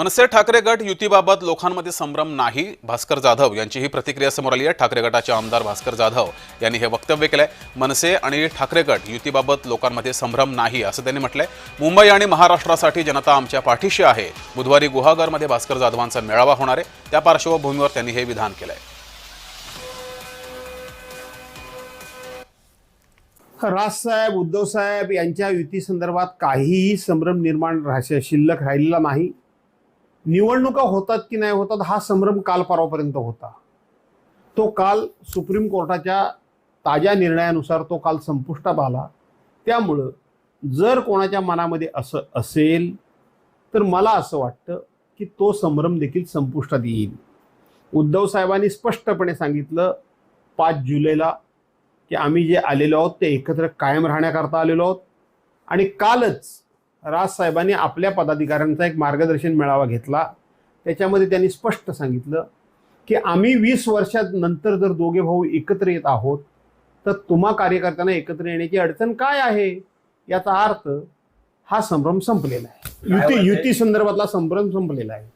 मनसे ठाकरे गट युतीबाबत लोकांमध्ये संभ्रम नाही. भास्कर जाधव यांची ही प्रतिक्रिया समोर आली आहे. ठाकरे गटाचे आमदार भास्कर जाधव यांनी हे वक्तव्य केलंय. मनसे आणि ठाकरे गट युतीबाबत लोकांमध्ये संभ्रम नाही असं त्यांनी म्हटलंय. मुंबई आणि महाराष्ट्रासाठी जनता आमच्या पाठीशी आहे. बुधवारी गुहागरमध्ये भास्कर जाधवांचा मेळावा होणार आहे. त्या पार्श्वभूमीवर त्यांनी हे विधान केलंय. राजसाहेब उद्धव साहेब यांच्या युती संदर्भात काहीही संभ्रम निर्माण राह- शिल्लक राहिलेला नाही. निवडणुका होतात की नाही होतात हा संभ्रम काल परवापर्यंत होता. तो काल सुप्रीम कोर्टाच्या ताज्या निर्णयानुसार तो काल संपुष्टात आला. त्यामुळं जर कोणाच्या मनामध्ये असं असेल तर मला असं वाटतं की तो संभ्रम देखील संपुष्टात येईल. उद्धव साहेबांनी स्पष्टपणे सांगितलं पाच जुलैला की आम्ही जे आलेलो आहोत ते एकत्र कायम राहण्याकरता आलेलो आहोत आणि कालच राजसाहेबांनी आपल्या पदाधिकाऱ्यांचा एक मार्गदर्शन मेळावा घेतला. त्याच्यामध्ये त्यांनी स्पष्ट सांगितलं की आम्ही वीस वर्षात नंतर जर दोघे भाऊ एकत्र येत आहोत तर तुम्हा कार्यकर्त्यांना एकत्र येण्याची अडचण काय आहे? याचा अर्थ हा संभ्रम संपलेला आहे. युती युती संदर्भातला संभ्रम संपलेला आहे.